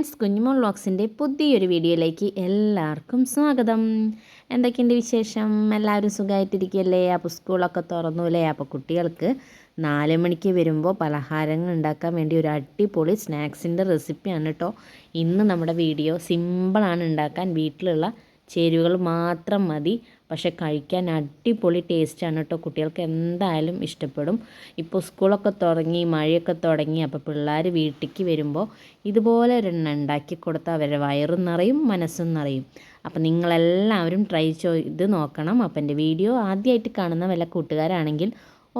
Friends കുഞ്ഞുമോൾ വ്ളോഗ്സിന്റെ പുതിയൊരു വീഡിയോയിലേക്ക് എല്ലാവർക്കും സ്വാഗതം. എന്തൊക്കെയുണ്ട് വിശേഷം? എല്ലാവരും സുഖമായിട്ടിരിക്കുകയല്ലേ? അപ്പോൾ സ്കൂളൊക്കെ തുറന്നു അല്ലേ അപ്പോൾ കുട്ടികൾക്ക് നാല് മണിക്ക് വരുമ്പോൾ പലഹാരങ്ങൾ ഉണ്ടാക്കാൻ വേണ്ടി ഒരു അടിപൊളി സ്നാക്സിന്റെ റെസിപ്പിയാണ് കേട്ടോ. ഇന്ന് നമ്മുടെ വീഡിയോ സിമ്പിളാണ് ഉണ്ടാക്കാൻ വീട്ടിലുള്ള ചേരുവകൾ മാത്രം മതി. പക്ഷെ കഴിക്കാൻ അടിപൊളി ടേസ്റ്റാണ് കേട്ടോ കുട്ടികൾക്ക് എന്തായാലും ഇഷ്ടപ്പെടും. ഇപ്പോൾ സ്കൂളൊക്കെ തുടങ്ങി മഴയൊക്കെ തുടങ്ങി അപ്പോൾ പിള്ളേർ വീട്ടിലേക്ക് വരുമ്പോൾ ഇതുപോലെ ഒരെണ്ണം ഉണ്ടാക്കി കൊടുത്താൽ അവരുടെ വയറും നിറയും മനസ്സും നിറയും. അപ്പോൾ നിങ്ങളെല്ലാവരും ട്രൈ ചെയ്ത് നോക്കണം. അപ്പോൾ എന്റെ വീഡിയോ ആദ്യമായിട്ട് കാണുന്ന വല്ല കൂട്ടുകാരാണെങ്കിൽ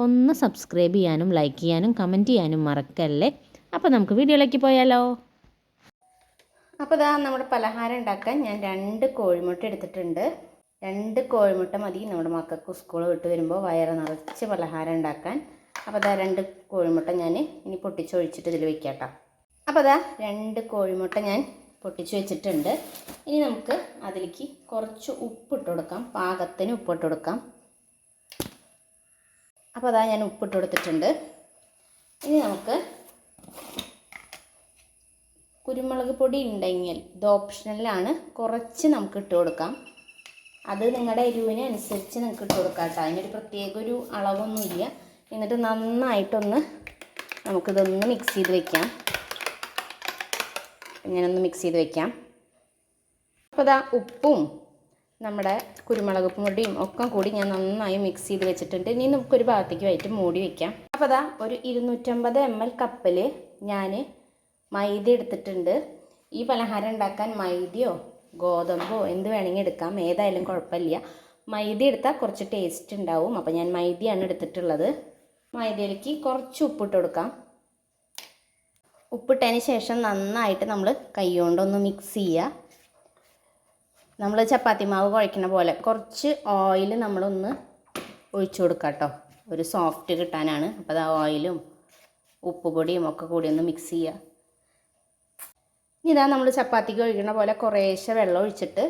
ഒന്ന് സബ്സ്ക്രൈബ് ചെയ്യാനും ലൈക്ക് ചെയ്യാനും കമന്റ് ചെയ്യാനും മറക്കല്ലേ? അപ്പോൾ നമുക്ക് വീഡിയോയിലേക്ക് പോയാലോ. അപ്പോൾ ഇതാ നമ്മുടെ പലഹാരം ഉണ്ടാക്കാൻ ഞാൻ രണ്ട് കോഴിമുട്ട എടുത്തിട്ടുണ്ട്. രണ്ട് കോഴിമുട്ട മതി. നമ്മുടെ മക്കൾക്ക് സ്കൂൾ വിട്ട് വരുമ്പോൾ വയറ് നിറച്ച് പലഹാരം ഉണ്ടാക്കാൻ. അപ്പോൾ അതാ രണ്ട് കോഴിമുട്ട ഞാൻ ഇനി പൊട്ടിച്ചൊഴിച്ചിട്ട് ഇതിൽ വെക്കാട്ടോ. കേട്ടോ അപ്പോൾ അതാ രണ്ട് കോഴിമുട്ട ഞാൻ പൊട്ടിച്ച് വെച്ചിട്ടുണ്ട്. ഇനി നമുക്ക് അതിലേക്ക് കുറച്ച് ഉപ്പിട്ട് കൊടുക്കാം. പാകത്തിന് ഉപ്പിട്ട് കൊടുക്കാം. അപ്പോൾ അതാ ഞാൻ ഉപ്പിട്ട് കൊടുത്തിട്ടുണ്ട്. ഇനി നമുക്ക് കുരുമുളക് പൊടി ഉണ്ടെങ്കിൽ ഇത് ഓപ്ഷണലാണ് കുറച്ച് നമുക്ക് ഇട്ട് കൊടുക്കാം. അത് നിങ്ങളുടെ എരിവിന് അനുസരിച്ച് നിങ്ങൾക്ക് ഇട്ട് കൊടുക്കാം കേട്ടോ. അതിനൊരു പ്രത്യേക ഒരു അളവൊന്നുമില്ല എന്നിട്ട് നന്നായിട്ടൊന്ന് നമുക്കിതൊന്ന് മിക്സ് ചെയ്ത് വെക്കാം. ഇങ്ങനൊന്ന് മിക്സ് ചെയ്ത് വെക്കാം. അപ്പോൾ ഇതാ ഉപ്പും നമ്മുടെ കുരുമുളക് പൊടിയും ഒക്കെ കൂടി ഞാൻ നന്നായി മിക്സ് ചെയ്ത് വെച്ചിട്ടുണ്ട്. ഇനി നമുക്കൊരു ഭാഗത്തേക്ക് വായിട്ട് മൂടി വെക്കാം. അപ്പോൾ അതാ ഒരു ഇരുന്നൂറ്റമ്പത് എം എൽ കപ്പിൽ ഞാൻ മൈദ എടുത്തിട്ടുണ്ട്. ഈ പലഹാരം ഉണ്ടാക്കാൻ മൈദയോ ഗോതമ്പോ എന്ത് വേണമെങ്കിൽ എടുക്കാം. ഏതായാലും കുഴപ്പമില്ല. മൈദ എടുത്താൽ കുറച്ച് ടേസ്റ്റ് ഉണ്ടാവും. അപ്പോൾ ഞാൻ മൈദയാണ് എടുത്തിട്ടുള്ളത്. മൈദയിലേക്ക് കുറച്ച് ഉപ്പിട്ട് കൊടുക്കാം. ഉപ്പിട്ടതിന് ശേഷം നന്നായിട്ട് നമ്മൾ കൈകൊണ്ടൊന്ന് മിക്സ് ചെയ്യുക. നമ്മൾ ചപ്പാത്തി മാവ് കുഴക്കുന്ന പോലെ കുറച്ച് ഓയിൽ നമ്മളൊന്ന് ഒഴിച്ചു കൊടുക്കാം കേട്ടോ. ഒരു സോഫ്റ്റ് കിട്ടാനാണ്. അപ്പോൾ അത് ഓയിലും ഉപ്പുപൊടിയും ഒക്കെ കൂടി ഒന്ന് മിക്സ് ചെയ്യുക. ഇതാ നമ്മൾ ചപ്പാത്തിക്ക് ഒഴിക്കുന്ന പോലെ കുറേശ്ശെ വെള്ളം ഒഴിച്ചിട്ട്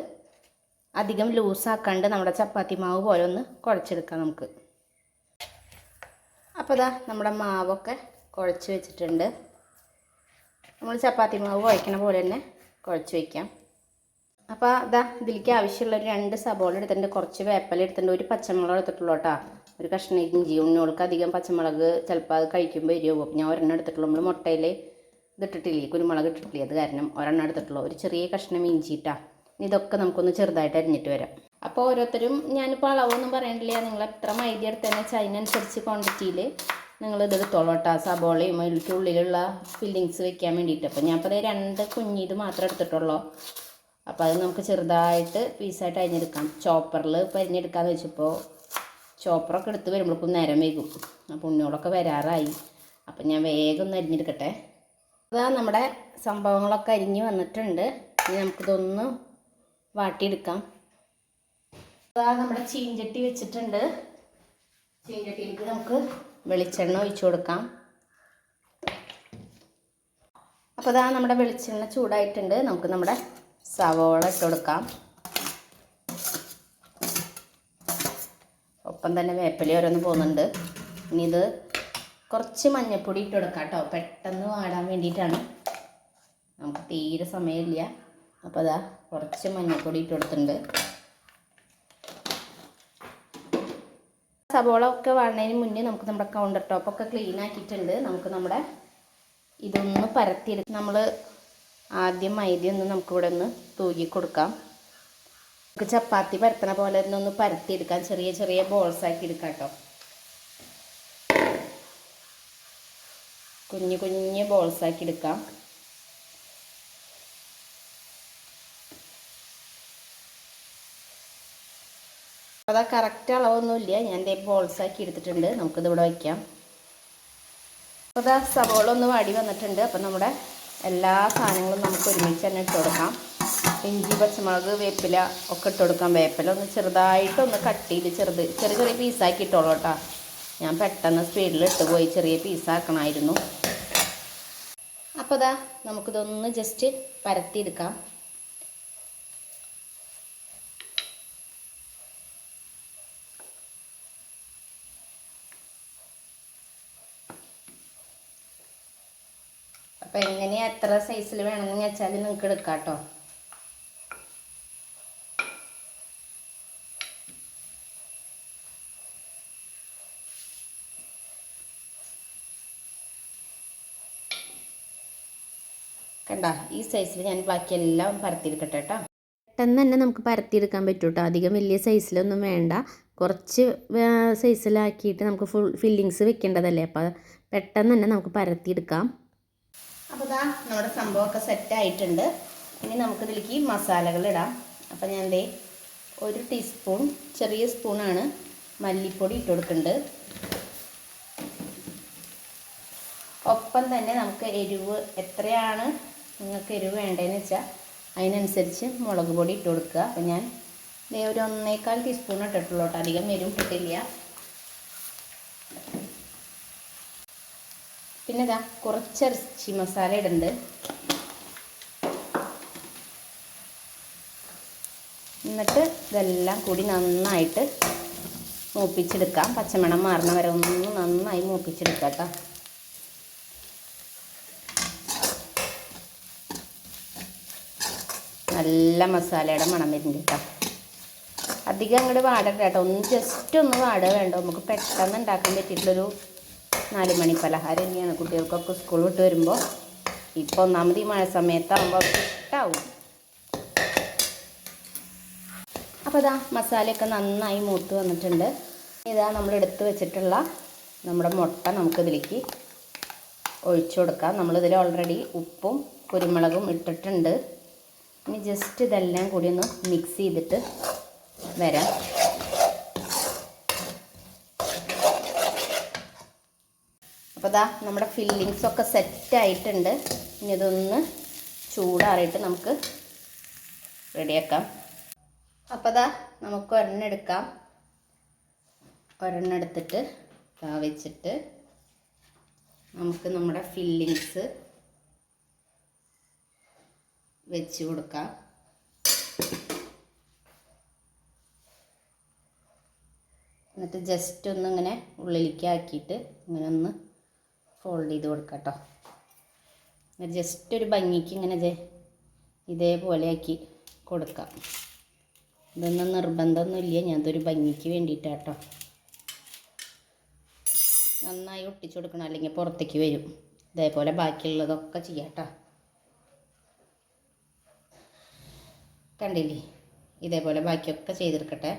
അധികം ലൂസാക്കാണ്ട് നമ്മുടെ ചപ്പാത്തി മാവ് പോലെ ഒന്ന് കുഴച്ചെടുക്കാം നമുക്ക്. അപ്പോൾ ഇതാ നമ്മുടെ മാവൊക്കെ കുഴച്ച് വെച്ചിട്ടുണ്ട്. നമ്മൾ ചപ്പാത്തി മാവ് കുഴക്കണ പോലെ തന്നെ കുഴച്ച് വയ്ക്കാം അപ്പോൾ അതാ ഇതിലേക്ക് ആവശ്യമുള്ള ഒരു രണ്ട് സബോള എടുത്തിട്ടുണ്ട്. കുറച്ച് വേപ്പല എടുത്തിട്ടുണ്ട്. ഒരു പച്ചമുളക് എടുത്തിട്ടുള്ളൂ കേട്ടോ. ഒരു കഷ്ണം ഇഞ്ചി ഉണ്ണികൾക്ക് അധികം പച്ചമുളക് ചിലപ്പോൾ അത് കഴിക്കുമ്പോൾ എരിവും ഞാൻ ഒരെണ്ണം എടുത്തിട്ടുള്ളൂ. നമ്മൾ മുട്ടയിൽ ഇതിട്ടിട്ടില്ലേ? കുരുമുളക് ഇട്ടിട്ടില്ലേ? അത് കാരണം ഒരെണ്ണം എടുത്തിട്ടുള്ളൂ. ഒരു ചെറിയ കഷ്ണം ഇഞ്ചിട്ടാ ഇതൊക്കെ നമുക്കൊന്ന് ചെറുതായിട്ട് അരിഞ്ഞിട്ട് വരാം. അപ്പോൾ ഓരോരുത്തരും ഞാനിപ്പോൾ അളവൊന്നും പറയണ്ടില്ല നിങ്ങൾ എത്ര മൈദ എടുത്തതെന്ന് വെച്ചാൽ അതിനനുസരിച്ച് ക്വാണ്ടിറ്റിയിൽ നിങ്ങൾ ഇതെടുത്തോളൂ കേട്ടോ സബോളയും ഉള്ളിലുള്ള ഫില്ലിങ്സ് വെക്കാൻ വേണ്ടിയിട്ട്. അപ്പോൾ ഞാൻ ഇപ്പോൾ രണ്ട് കുഞ്ഞിത് മാത്രമേ എടുത്തിട്ടുള്ളൂ. അപ്പോൾ അത് നമുക്ക് ചെറുതായിട്ട് പീസായിട്ട് അരിഞ്ഞെടുക്കാം. ചോപ്പറിൽ ഇപ്പോൾ അരിഞ്ഞെടുക്കാമെന്ന് വെച്ചപ്പോൾ ചോപ്പറൊക്കെ എടുത്ത് വരുമ്പോഴേക്കും നേരം വൈകും. അപ്പോൾ ഉണ്ണികളൊക്കെ വരാറായി. അപ്പം ഞാൻ വേഗം ഒന്ന് അരിഞ്ഞെടുക്കട്ടെ. അതാ നമ്മുടെ സംഭവങ്ങളൊക്കെ അരിഞ്ഞ് വന്നിട്ടുണ്ട്. ഇനി നമുക്കിതൊന്ന് വാട്ടിയെടുക്കാം. അതാ നമ്മുടെ ചീഞ്ചട്ടി വെച്ചിട്ടുണ്ട്. ചീഞ്ചട്ടിയിലേക്ക് നമുക്ക് വെളിച്ചെണ്ണ ഒഴിച്ചു കൊടുക്കാം. അപ്പോൾ അതാ നമ്മുടെ വെളിച്ചെണ്ണ ചൂടായിട്ടുണ്ട്. നമുക്ക് നമ്മുടെ സവോള ഇട്ട് കൊടുക്കാം. ഒപ്പം തന്നെ വേപ്പില ഓരോന്ന് പോകുന്നുണ്ട്. ഇനി ഇത് കുറച്ച് മഞ്ഞൾപ്പൊടി ഇട്ട് കൊടുക്കാം കേട്ടോ. പെട്ടെന്ന് വാടാൻ വേണ്ടിയിട്ടാണ്. നമുക്ക് തീരെ സമയമില്ല. അപ്പോൾ അതാ കുറച്ച് മഞ്ഞൾപ്പൊടി ഇട്ട് കൊടുത്തിട്ടുണ്ട്. സബോള ഒക്കെ വാടുന്നതിന് മുന്നേ നമുക്ക് നമ്മുടെ കൗണ്ടർ ടോപ്പൊക്കെ ക്ലീൻ ആക്കിയിട്ടുണ്ട്. നമുക്ക് നമ്മുടെ ഇതൊന്ന് പരത്തിയെടുക്കും നമ്മൾ ആദ്യം മൈദ ഒന്ന് നമുക്കിവിടെ ഒന്ന് തൂകി കൊടുക്കാം. നമുക്ക് ചപ്പാത്തി പരത്തണ പോലെ തന്നെ ഒന്ന് പരത്തിയെടുക്കാം ചെറിയ ചെറിയ ബോൾസ് ആക്കി എടുക്കാം കേട്ടോ. കുഞ്ഞു കുഞ്ഞ് ബോൾസ് ആക്കി എടുക്കാം. അതാ കറക്റ്റ് അളവൊന്നുമില്ല. ഞാൻ ഇതേ ബോൾസ് ആക്കി എടുത്തിട്ടുണ്ട്. നമുക്കിത് ഇവിടെ വയ്ക്കാം അപ്പോൾ അതാ സവോള ഒന്ന് വാടി വന്നിട്ടുണ്ട്. അപ്പം നമ്മുടെ എല്ലാ സാധനങ്ങളും നമുക്ക് ഒരുമിച്ച് തന്നെ ഇട്ട് കൊടുക്കാം. ഇഞ്ചി പച്ചമുളക് വേപ്പില ഒക്കെ ഇട്ട് കൊടുക്കാം. വേപ്പില ഒന്ന് ചെറുതായിട്ടൊന്ന് കട്ട് ചെയ്ത് ചെറുത് ചെറിയ ചെറിയ പീസാക്കി ഇട്ടോളൂ കേട്ടോ. ഞാൻ പെട്ടെന്ന് സ്പീഡിൽ ഇട്ട് പോയി ചെറിയ പീസാക്കണമായിരുന്നു അപ്പോൾ ഇതാ നമുക്കിതൊന്ന് ജസ്റ്റ് പരത്തിയെടുക്കാം. അപ്പോൾ എങ്ങനെയാണ് എത്ര സൈസിൽ വേണമെന്ന് വെച്ചാൽ നിങ്ങൾക്ക് എടുക്കാം കേട്ടോ കണ്ട? ഈ സൈസിൽ ഞാൻ ബാക്കിയെല്ലാം പരത്തിയെടുക്കട്ടെ കേട്ടോ. പെട്ടെന്ന് തന്നെ നമുക്ക് പരത്തിയെടുക്കാൻ പറ്റും കേട്ടോ അധികം വലിയ സൈസിലൊന്നും വേണ്ട. കുറച്ച് സൈസിലാക്കിയിട്ട് നമുക്ക് ഫുൾ ഫില്ലിങ്സ് വെക്കേണ്ടതല്ലേ? അപ്പോൾ പെട്ടെന്ന് തന്നെ നമുക്ക് പരത്തിയെടുക്കാം. അപ്പോൾ ഇതാ നമ്മുടെ സംഭവമൊക്കെ സെറ്റ് ആയിട്ടുണ്ട്. ഇനി നമുക്ക് ഇതിലേക്ക് മസാലകൾ ഇടാം. അപ്പോൾ ഞാൻ ദേ ഒരു ടീസ്പൂൺ ചെറിയ സ്പൂണാണ് മല്ലിപ്പൊടി ഇട്ട് കൊടുക്കുന്നുണ്ട് ഒപ്പം തന്നെ നമുക്ക് എരിവ് എത്രയാണ്? നിങ്ങൾക്ക് എരിവ് വേണ്ടതെന്ന് വെച്ചാൽ അതിനനുസരിച്ച് മുളക് പൊടി ഇട്ട് കൊടുക്കുക. അപ്പോൾ ഞാൻ ഒരു ഒന്നേക്കാൽ ടീസ്പൂൺ ഇട്ടിട്ടുള്ളൂ കേട്ടോ അധികം എരിവ് ഇട്ടിട്ടില്ല. പിന്നെ ഇതാ കുറച്ച് ഇറച്ചി മസാല ഇടുന്നുണ്ട് എന്നിട്ട് ഇതെല്ലാം കൂടി നന്നായിട്ട് മൂപ്പിച്ചെടുക്കാം. പച്ചമണം മാറുന്ന വരെ ഒന്ന് നന്നായി മൂപ്പിച്ചെടുക്കാം കേട്ടോ നല്ല മസാലയുടെ മണം വരുന്നുണ്ട് കേട്ടോ. അധികം അങ്ങോട്ട് വാടണ്ട കേട്ടോ. ഒന്ന് ജസ്റ്റ് ഒന്ന് വാട വേണ്ട. നമുക്ക് പെട്ടെന്ന് ഉണ്ടാക്കാൻ പറ്റിയിട്ടുള്ളൊരു നാല് മണി പലഹാരം തന്നെയാണ്. കുട്ടികൾക്കൊക്കെ സ്കൂൾ വിട്ട് വരുമ്പോൾ ഇപ്പോൾ ഒന്നാമത് ഈ മഴ സമയത്താകുമ്പോൾ ഇഷ്ടാവും. അപ്പോൾ ഇതാ മസാലയൊക്കെ നന്നായി മൂത്ത് വന്നിട്ടുണ്ട്. ഇതാ നമ്മൾ എടുത്ത് വെച്ചിട്ടുള്ള നമ്മുടെ മുട്ട നമുക്കിതിലേക്ക് ഒഴിച്ചു കൊടുക്കാം. നമ്മളിതിൽ ഓൾറെഡി ഉപ്പും കുരുമുളകും ഇട്ടിട്ടുണ്ട്. ഇനി ജസ്റ്റ് ഇതെല്ലാം കൂടി ഒന്ന് മിക്സ് ചെയ്തിട്ട് വരാം. അപ്പോൾ ദാ നമ്മുടെ ഫില്ലിങ്സൊക്കെ സെറ്റ് ആയിട്ടുണ്ട്. ഇനി ഇതൊന്ന് ചൂടാറിയിട്ട് നമുക്ക് റെഡിയാക്കാം അപ്പോൾ ദാ നമുക്ക് ഒരെണ്ണം എടുക്കാം. ഒരെണ്ണം എടുത്തിട്ട് വെച്ചിട്ട് നമുക്ക് നമ്മുടെ ഫില്ലിങ്സ് വെച്ച് കൊടുക്കാം. എന്നിട്ട് ജസ്റ്റ് ഒന്ന് ഇങ്ങനെ ഉള്ളിലേക്ക് ആക്കിയിട്ട് ഇങ്ങനെ ഒന്ന് ഫോൾഡ് ചെയ്ത് കൊടുക്കാം കേട്ടോ ജസ്റ്റ് ഒരു ഭംഗിക്ക് ഇങ്ങനെ ഇതേപോലെ ആക്കി കൊടുക്കാം. ഇതൊന്നും നിർബന്ധമൊന്നുമില്ല ഞാനതൊരു ഭംഗിക്ക് വേണ്ടിയിട്ടാണ് കേട്ടോ നന്നായി ഒട്ടിച്ചു കൊടുക്കണം. അല്ലെങ്കിൽ പുറത്തേക്ക് വരും. ഇതേപോലെ ബാക്കിയുള്ളതൊക്കെ ചെയ്യാം കേട്ടോ കണ്ടില്ലേ? ഇതേപോലെ ബാക്കിയൊക്കെ ചെയ്തെടുക്കട്ടെ.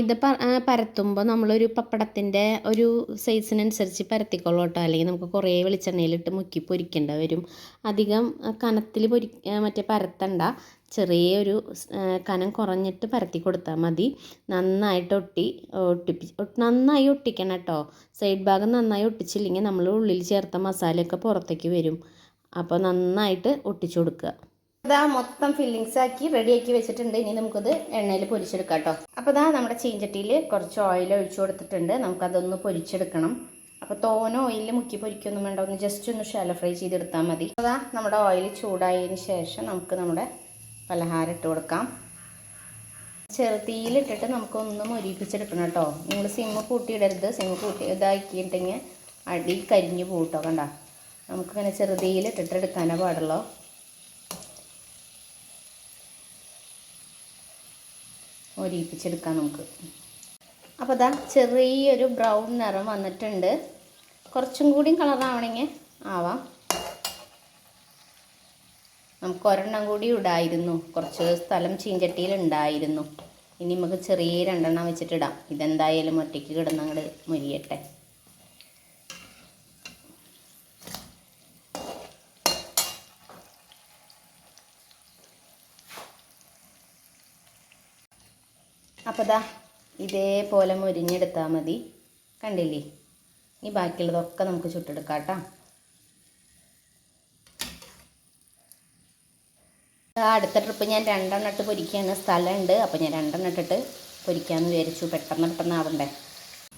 ഇത് പരത്തുമ്പോൾ നമ്മളൊരു പപ്പടത്തിന്റെ ഒരു സൈസിനനുസരിച്ച് പരത്തിക്കൊള്ളൂ കേട്ടോ. അല്ലെങ്കിൽ നമുക്ക് കുറേ വെളിച്ചെണ്ണയിലിട്ട് മുക്കി പൊരിക്കേണ്ട വരും. അധികം കനത്തിൽ പൊരി മറ്റേ പരത്തണ്ട. ചെറിയൊരു കനം കുറഞ്ഞിട്ട് പരത്തി കൊടുത്താൽ മതി. നന്നായിട്ട് ഒട്ടി ഒട്ടിപ്പി നന്നായി ഒട്ടിക്കണം കേട്ടോ. സൈഡ് ഭാഗം നന്നായി ഒട്ടിച്ചില്ലെങ്കിൽ നമ്മൾ ഉള്ളിൽ ചേർത്ത മസാലയൊക്കെ പുറത്തേക്ക് വരും. അപ്പോൾ നന്നായിട്ട് ഒട്ടിച്ചു കൊടുക്കുക. ഇതാ മൊത്തം ഫില്ലിങ്സ് ആക്കി റെഡിയാക്കി വെച്ചിട്ടുണ്ട്. ഇനി നമുക്കത് എണ്ണയിൽ പൊരിച്ചെടുക്കാം കേട്ടോ അപ്പോൾ ഇതാ നമ്മുടെ ചീഞ്ചട്ടിയിൽ കുറച്ച് ഓയിൽ ഒഴിച്ചു കൊടുത്തിട്ടുണ്ട്. നമുക്കതൊന്ന് പൊരിച്ചെടുക്കണം. അപ്പോൾ തോന ഓയിലിൽ മുക്കി പൊരിക്കൊന്നും വേണ്ട. ഒന്ന് ജസ്റ്റ് ഒന്ന് ഷാലോ ഫ്രൈ ചെയ്തെടുത്താൽ മതി. അതാ നമ്മുടെ ഓയിൽ ചൂടായതിന് ശേഷം നമുക്ക് നമ്മുടെ പലഹാരം ഇട്ട് കൊടുക്കാം. ചെറുതീയിലിട്ടിട്ട് നമുക്കൊന്ന് മൊരിപ്പിച്ചെടുക്കണം കേട്ടോ നിങ്ങൾ സിമ്മ് കൂട്ടിയിടരുത്. സിമ്മ് കൂട്ടി ഇതാക്കിയിട്ടുണ്ടെങ്കിൽ അടി കരിഞ്ഞു പോകട്ടോ കണ്ട? നമുക്കിങ്ങനെ ചെറുതീയിലിട്ടിട്ട് എടുക്കാനേ പാടുള്ളൂ. ഒരിപ്പിച്ചെടുക്കാം നമുക്ക്. അപ്പോൾ ഇതാ ചെറിയൊരു ബ്രൗൺ നിറം വന്നിട്ടുണ്ട്. കുറച്ചും കൂടി കളറാവണമെങ്കിൽ ആവാം. നമുക്ക് ഒരെണ്ണം കൂടി ഇടായിരുന്നു. കുറച്ച് സ്ഥലം ചീഞ്ചട്ടിയിൽ ഉണ്ടായിരുന്നു ഇനി നമുക്ക് ചെറിയ രണ്ടെണ്ണം വെച്ചിട്ടിടാം ഇതെന്തായാലും ഒറ്റയ്ക്ക് കിടന്ന് മുരിയട്ടെ. അപ്പോൾ ദാ ഇതേപോലെ മുരിഞ്ഞെടുത്താൽ മതി. കണ്ടില്ലേ? ഈ ബാക്കിയുള്ളതൊക്കെ നമുക്ക് ചുട്ടെടുക്കാം കേട്ടോ അടുത്ത ട്രിപ്പ് ഞാൻ രണ്ടെണ്ണം ഇട്ട് പൊരിക്കുകയാണ് സ്ഥലമുണ്ട്. അപ്പോൾ ഞാൻ രണ്ടെണ്ണം ഇട്ടിട്ട് പൊരിക്കാമെന്ന് വിചാരിച്ചു. പെട്ടെന്ന് പെട്ടെന്ന് ആവണ്ടേ.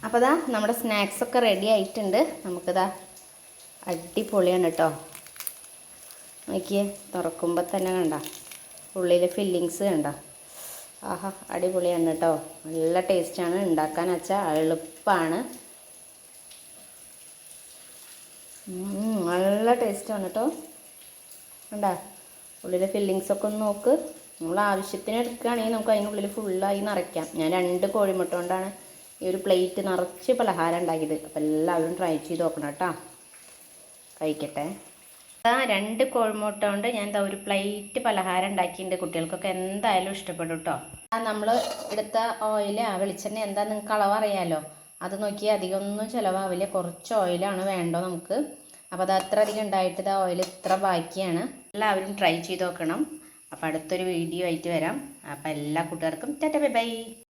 അപ്പോൾ ദാ നമ്മുടെ സ്നാക്സൊക്കെ റെഡി ആയിട്ടുണ്ട്. നമുക്കിതാ അടിപൊളിയാണ് കേട്ടോ നോക്കിയേ തുറക്കുമ്പോൾ തന്നെ കണ്ട. ഉള്ളിലെ ഫില്ലിങ്സ് കണ്ട. ആഹാ അടിപൊളിയാണ് കേട്ടോ നല്ല ടേസ്റ്റാണ് ഉണ്ടാക്കാൻ വെച്ചാൽ എളുപ്പമാണ് നല്ല ടേസ്റ്റാണ് കേട്ടോ ഉണ്ടാ ഉള്ളിലെ ഫില്ലിങ്സ് ഒക്കെ ഒന്ന് നോക്ക്. നമ്മൾ ആവശ്യത്തിന് എടുക്കുകയാണെങ്കിൽ നമുക്ക് അതിനുള്ളിൽ ഫുള്ളായി നിറയ്ക്കാം. ഞാൻ രണ്ട് കോഴിമുട്ട കൊണ്ടാണ് ഈ ഒരു പ്ലേറ്റ് നിറച്ച് പലഹാരം ഉണ്ടാക്കിയത്. അപ്പോൾ എല്ലാവരും ട്രൈ ചെയ്ത് നോക്കണം കേട്ടോ കഴിക്കട്ടെ. രണ്ട് കോഴിമുട്ട കൊണ്ട് ഞാൻ എന്താ ഒരു പ്ലേറ്റ് പലഹാരം ഉണ്ടാക്കിയിട്ടുണ്ട് കുട്ടികൾക്കൊക്കെ. എന്തായാലും ഇഷ്ടപ്പെടും കേട്ടോ ആ നമ്മൾ എടുത്ത ഓയിൽ ആ വെളിച്ചെണ്ണ എന്താ നിങ്ങൾക്ക് അളവ് അറിയാലോ? അത് നോക്കി അധികം ഒന്നും ചിലവാവില്ല. കുറച്ച് ഓയിലാണ് വേണ്ടോ നമുക്ക്. അപ്പോൾ അത് അത്ര അധികം ഉണ്ടായിട്ട് ഇത് ഓയിൽ ഇത്ര ബാക്കിയാണ്. എല്ലാവരും ട്രൈ ചെയ്ത് നോക്കണം. അപ്പോൾ അടുത്തൊരു വീഡിയോ ആയിട്ട് വരാം. അപ്പോൾ എല്ലാ കൂട്ടുകാർക്കും ടാറ്റ ബൈ ബൈ.